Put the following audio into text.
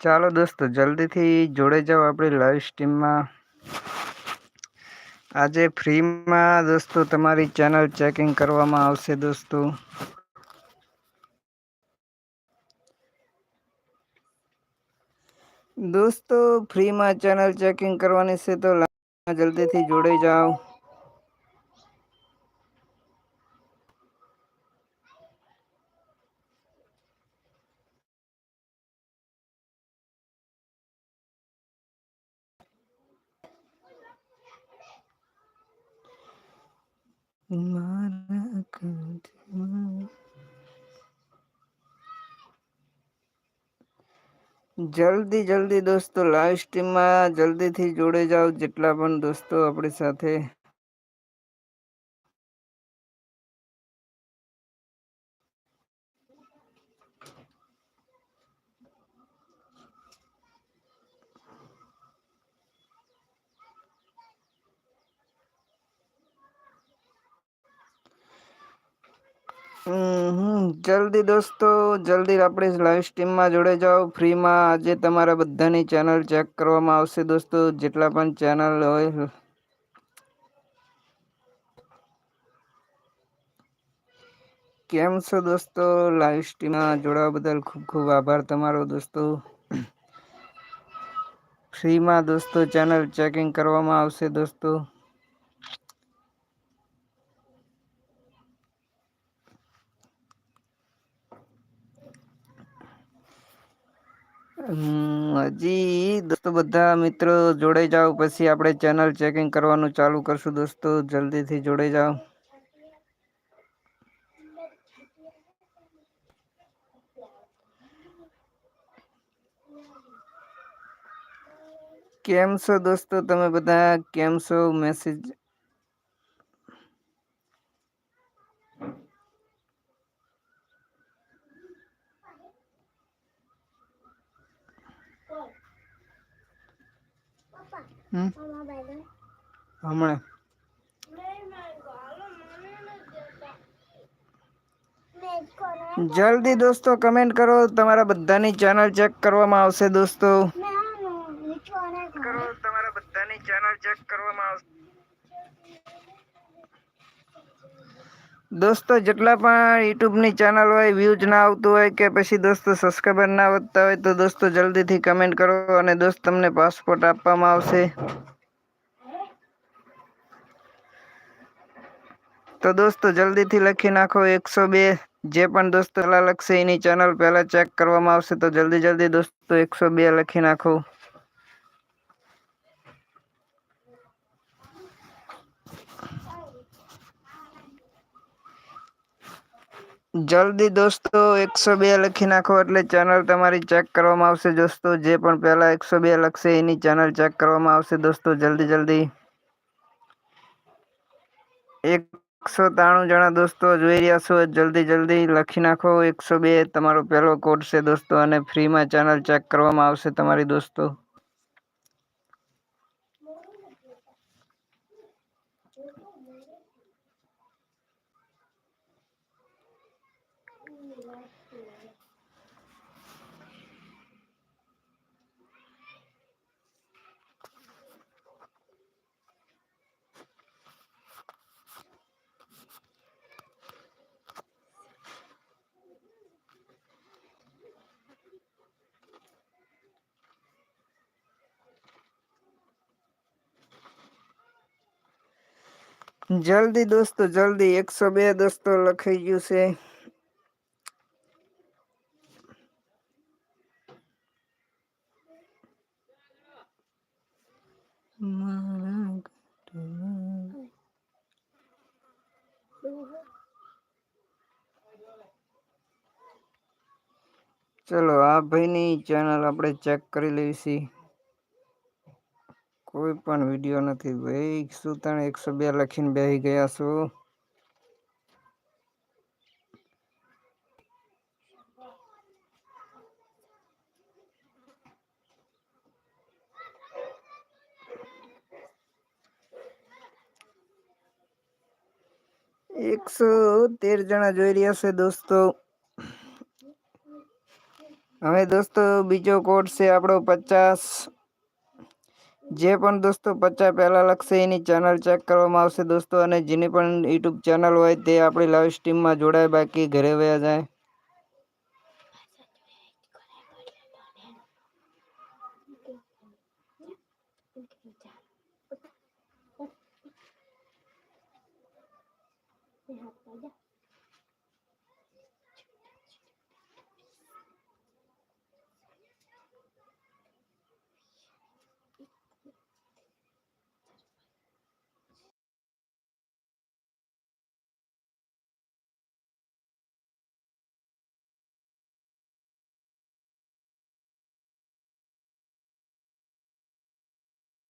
ચાલો દોસ્તો, જલ્દીથી જોડે જાઓ આપણી લાઈવ સ્ટ્રીમમાં આજે ફ્રીમાં દોસ્તો તમારી ચેનલ ચેકિંગ કરવામાં આવશે દોસ્તો. દોસ્તો ફ્રીમાં ચેનલ ચેકિંગ કરવાની છે તો જલ્દીથી જોડે જાઓ. જલ્દી જલ્દી દોસ્તો લાઈવ સ્ટ્રીમમાં જલ્દીથી જોડે જાઓ જેટલા પણ દોસ્તો આપણી સાથે. જલ્દી દોસ્તો, જલ્દી આપણે લાઈવ સ્ટ્રીમમાં જોડે જાઓ. ફ્રીમાં આજે તમારા બધાની ચેનલ ચેક કરવામાં આવશે દોસ્તો, જેટલા પણ ચેનલ હોય. કેમ છો દોસ્તો? લાઈવ સ્ટ્રીમમાં જોડાવા બદલ ખૂબ ખૂબ આભાર તમારો દોસ્તો. ફ્રીમાં દોસ્તો ચેનલ ચેકિંગ કરવામાં આવશે દોસ્તો. હજી દોસ્તો બધા મિત્રો જોડાઈ જાઓ, પછી આપણે ચેનલ ચેકિંગ કરવાનું ચાલુ કરશું દોસ્તો. જલ્દીથી જોડાઈ જાઓ. કેમ છો દોસ્તો? તમે બધા કેમ છો? મેસેજ હમણાં. જલ્દી દોસ્તો કમેન્ટ કરો. તમારા બધાની ચેનલ ચેક કરવામાં આવશે દોસ્તો. કરો તમારા બધાની ચેનલ ચેક કરવામાં આવશે. દોસ્તો, જેટલા પણ યુટ્યુબની ચેનલ હોય વ્યૂઝ ના આવતું હોય કે પછી દોસ્તો સબસ્ક્રાઈબર ના વધતા હોય, તો દોસ્તો જલ્દીથી કમેન્ટ કરો અને દોસ્ત તમને પાસપોર્ટ આપવામાં આવશે. તો દોસ્તો, જલ્દીથી લખી નાખો એકસો બે. જે પણ દોસ્તો પહેલાં લખશે એની ચેનલ પહેલાં ચેક કરવામાં આવશે, તો જલ્દી જલ્દી દોસ્તો એકસો બે લખી નાખો. જલ્દી દોસ્તો, એકસો બે લખી નાખો એટલે ચેનલ તમારી ચેક કરવામાં આવશે દોસ્તો. જે પણ પહેલાં એકસો બે લખશે, એની ચેનલ ચેક કરવામાં આવશે દોસ્તો, જલ્દી જલ્દી. એકસો ત્રાણું જણા દોસ્તો જોઈ રહ્યા છો, જલ્દી જલ્દી લખી નાખો. એકસો બે તમારો પહેલો કોડ છે દોસ્તો, અને ફ્રીમાં ચેનલ ચેક કરવામાં આવશે તમારી દોસ્તો. જલ્દી દોસ્તો જલ્દી એકસો બે દોસ્તો લખાઈ ગયું છે ચલો, આ ભાઈની ચેનલ આપણે ચેક કરી લઈશી. કોઈ પણ વીડિયો નથી. ભાઈ શું તને એકસો બે લખીને બેસી ગયા છો. એકસો તેર જણા જોઈ રહ્યા છે દોસ્તો. હવે દોસ્તો, બીજો કોડ છે આપણો પચાસ. જે પણ દોસ્તો પચાસ પહેલાં લખશે, એની ચેનલ ચેક કરવામાં આવશે દોસ્તો, અને જેની પણ યુટ્યુબ ચેનલ હોય તે આપણી લાઈવ સ્ટ્રીમમાં જોડાય, બાકી ઘરે વયા જાય.